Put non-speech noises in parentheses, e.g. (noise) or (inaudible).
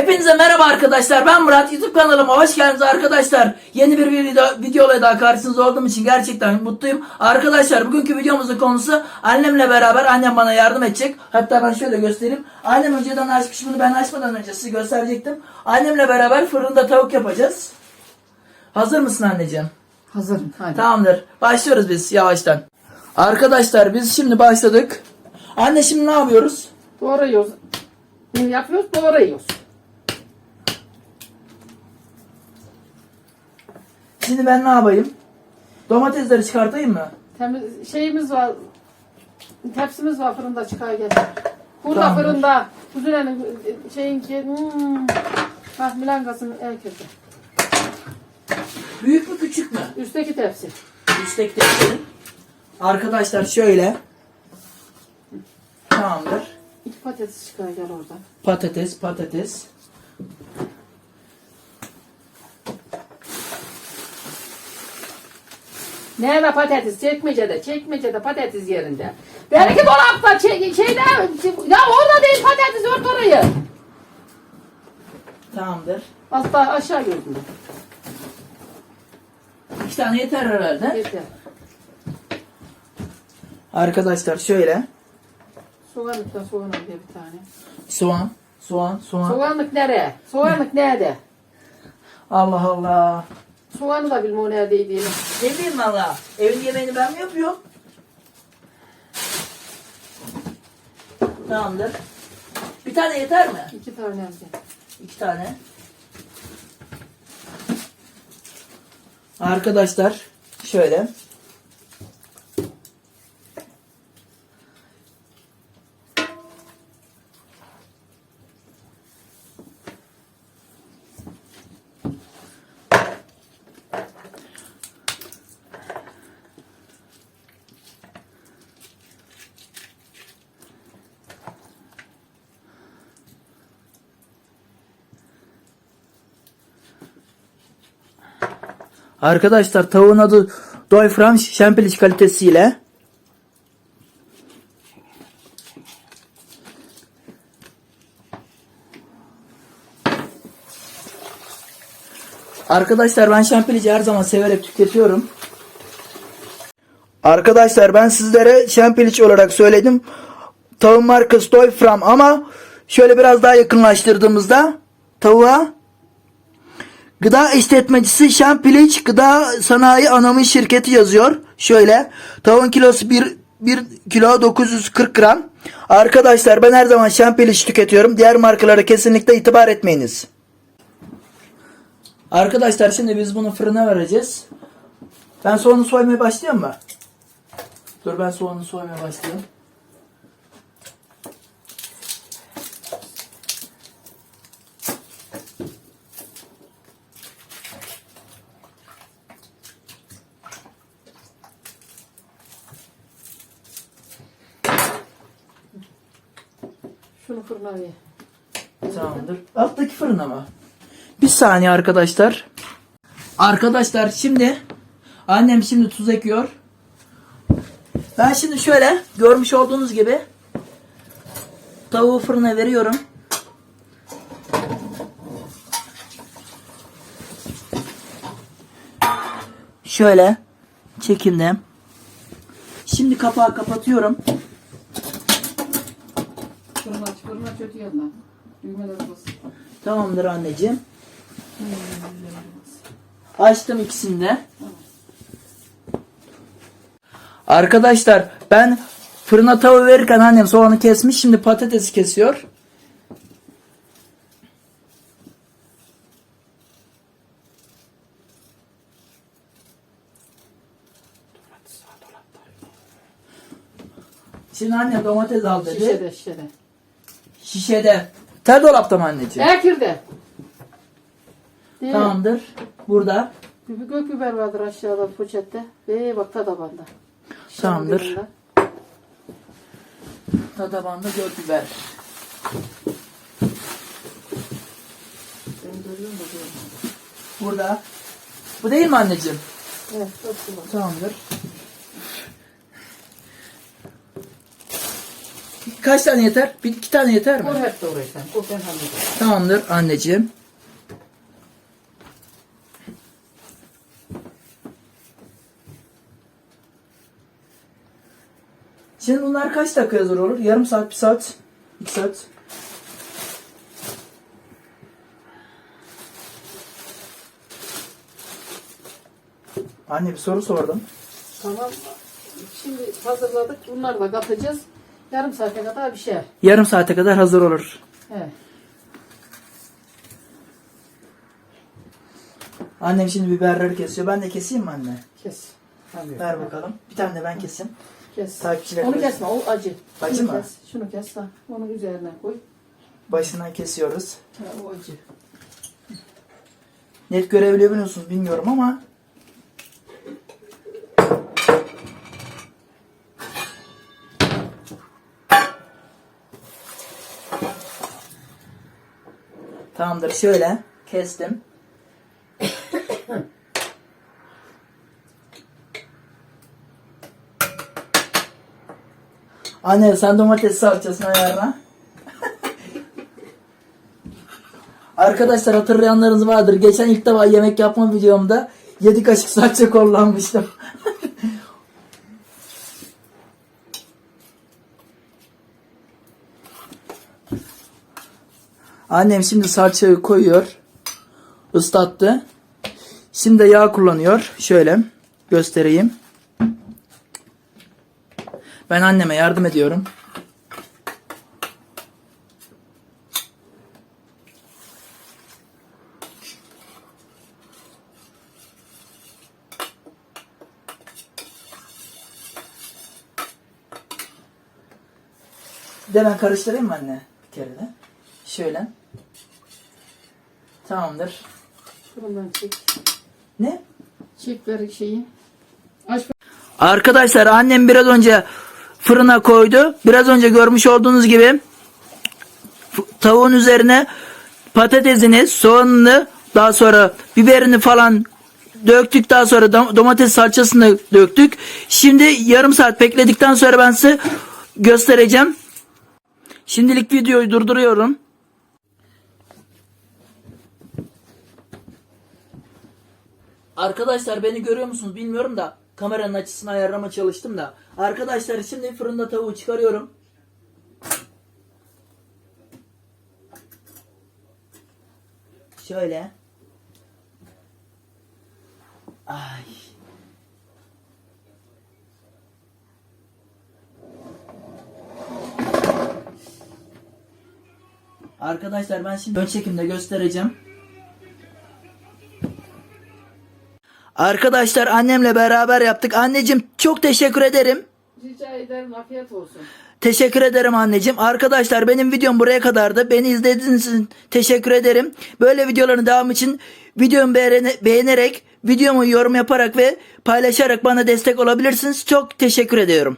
Hepinize merhaba arkadaşlar. Ben Murat. YouTube kanalıma hoş geldiniz arkadaşlar. Yeni bir video, videoyla daha karşınızda olduğum için gerçekten mutluyum. Arkadaşlar bugünkü videomuzun konusu annemle beraber annem bana yardım edecek. Hatta ben şöyle göstereyim. Annem önceden açmış bunu ben açmadan önce size gösterecektim. Annemle beraber fırında tavuk yapacağız. Hazır mısın anneciğim? Hazırım. Hadi. Tamamdır. Başlıyoruz biz yavaştan. Arkadaşlar biz şimdi başladık. Anne şimdi ne yapıyoruz? Doğruyoruz. Ne yapıyoruz? Doğruyoruz. Şimdi ben ne yapayım? Domatesleri çıkartayım mı? Temiz şeyimiz var. Tepsimiz var fırında çıkar gel. Burada Tamamdır. fırında. Kuzulerin şeyinki. Hmm. Bak milangasın el kötü. Büyük mü küçük mü? Üstteki tepsi. Üstteki tepsi. Arkadaşlar şöyle. Tamamdır. İki patates çıkar gel oradan. Patates, patates. Nerede patates? Çekmecede. Çekmecede patates yerinde. Belki dolapta çek, şeyde. Ya orada değil patates ört orayı. Tamamdır. Asla aşağı gördüm. İki tane yeter herhalde. Yeter. Arkadaşlar şöyle. Soğanlıktan soğan al diye bir tane. Soğan, soğan, soğan. Soğanlık nereye? Soğanlık nerede? Allah Allah. Soğanı da bilmem neredeydi. Ne bileyim valla. Evin yemeğini ben mi yapıyorum? Tamamdır. Bir tane yeter mi? İki tane alacağım. İki tane. Arkadaşlar şöyle. Arkadaşlar tavuğun adı Doyfram Şempiliç kalitesiyle. Arkadaşlar ben şampilici her zaman severek tüketiyorum. Arkadaşlar ben sizlere şampiliç olarak söyledim. Tavuğun markası Doyfram ama şöyle biraz daha yakınlaştırdığımızda tavuğa Gıda işletmecisi Şampiliç Gıda Sanayi Anomi Şirketi yazıyor. Şöyle tavuğun kilosu 1, 1 kilo 940 gram. Arkadaşlar ben her zaman Şampiliç tüketiyorum. Diğer markalara kesinlikle itibar etmeyiniz. Arkadaşlar şimdi biz bunu fırına vereceğiz. Ben soğanı soymaya başlayayım mı? Dur ben soğanı soymaya başlayayım. Şunu fırına ver. Tamamdır. Alttaki fırın ama. Bir saniye arkadaşlar. Arkadaşlar şimdi annem şimdi tuz ekiyor. Ben şimdi şöyle görmüş olduğunuz gibi tavuğu fırına veriyorum. Şöyle çekimde. Şimdi kapağı kapatıyorum. Fırına aç öte yanına. Düğmeler bas. Tamamdır anneciğim. Açtım ikisini de. Arkadaşlar ben fırına tavuğu verirken annem soğanı kesmiş. Şimdi patatesi kesiyor. Şimdi annem domates al dedi. Şişede, şişede. Şişede. Ter dolapta mı anneciğim? Erkir'de. Değil mi? Tamamdır. Burada. Bir gök biber vardır aşağıda poşette. Ee bak tabanda. Tamamdır. Tadabanda göl biber. Ben görüyorum da görüyorum. Burada. Bu değil mi anneciğim? Evet, çok güzel. Tamamdır. Kaç tane yeter? Bir iki tane yeter mi? Hep sen. Ben hallederim. Tamamdır anneciğim. Şimdi bunlar kaç dakika hazır olur? Yarım saat, bir saat, iki saat. Anne bir soru sordum. Tamam. Şimdi hazırladık. Bunları da katacağız. Yarım saate kadar bir şey. Yarım saate kadar hazır olur. He. Annem şimdi biberleri kesiyor. Ben de keseyim mi anne? Kes. Tabii. Ver bakalım. Bir tane de ben keseyim. Kes. Takipçiler Onu kesme. O acı. Acı Şunu mı? Kes. Şunu kes. Ha. Onu üzerine koy. Başından kesiyoruz. Ha, o acı. Net görebiliyor musunuz bilmiyorum ama Tamamdır şöyle kestim. Anne sen domates salçasını ayarla. Arkadaşlar hatırlayanlarınız vardır. Geçen ilk defa yemek yapma videomda 7 kaşık salça kullanmıştım. (laughs) Annem şimdi salçayı koyuyor. Islattı. Şimdi yağ kullanıyor. Şöyle göstereyim. Ben anneme yardım ediyorum. Bir de ben karıştırayım mı anne? Bir kere de. Şöyle. Tamamdır. Fırından çek. Ne? Çek ver şeyi. Aç Arkadaşlar annem biraz önce fırına koydu. Biraz önce görmüş olduğunuz gibi tavuğun üzerine patatesini, soğanını, daha sonra biberini falan döktük. Daha sonra dom- domates salçasını döktük. Şimdi yarım saat bekledikten sonra ben size göstereceğim. Şimdilik videoyu durduruyorum. Arkadaşlar beni görüyor musunuz bilmiyorum da kameranın açısını ayarlama çalıştım da. Arkadaşlar şimdi fırında tavuğu çıkarıyorum. Şöyle. Ay. Arkadaşlar ben şimdi ön çekimde göstereceğim. Arkadaşlar annemle beraber yaptık. Anneciğim çok teşekkür ederim. Rica ederim. Afiyet olsun. Teşekkür ederim anneciğim. Arkadaşlar benim videom buraya kadardı. Beni izlediğiniz için teşekkür ederim. Böyle videoların devamı için videomu beğene- beğenerek, videomu yorum yaparak ve paylaşarak bana destek olabilirsiniz. Çok teşekkür ediyorum.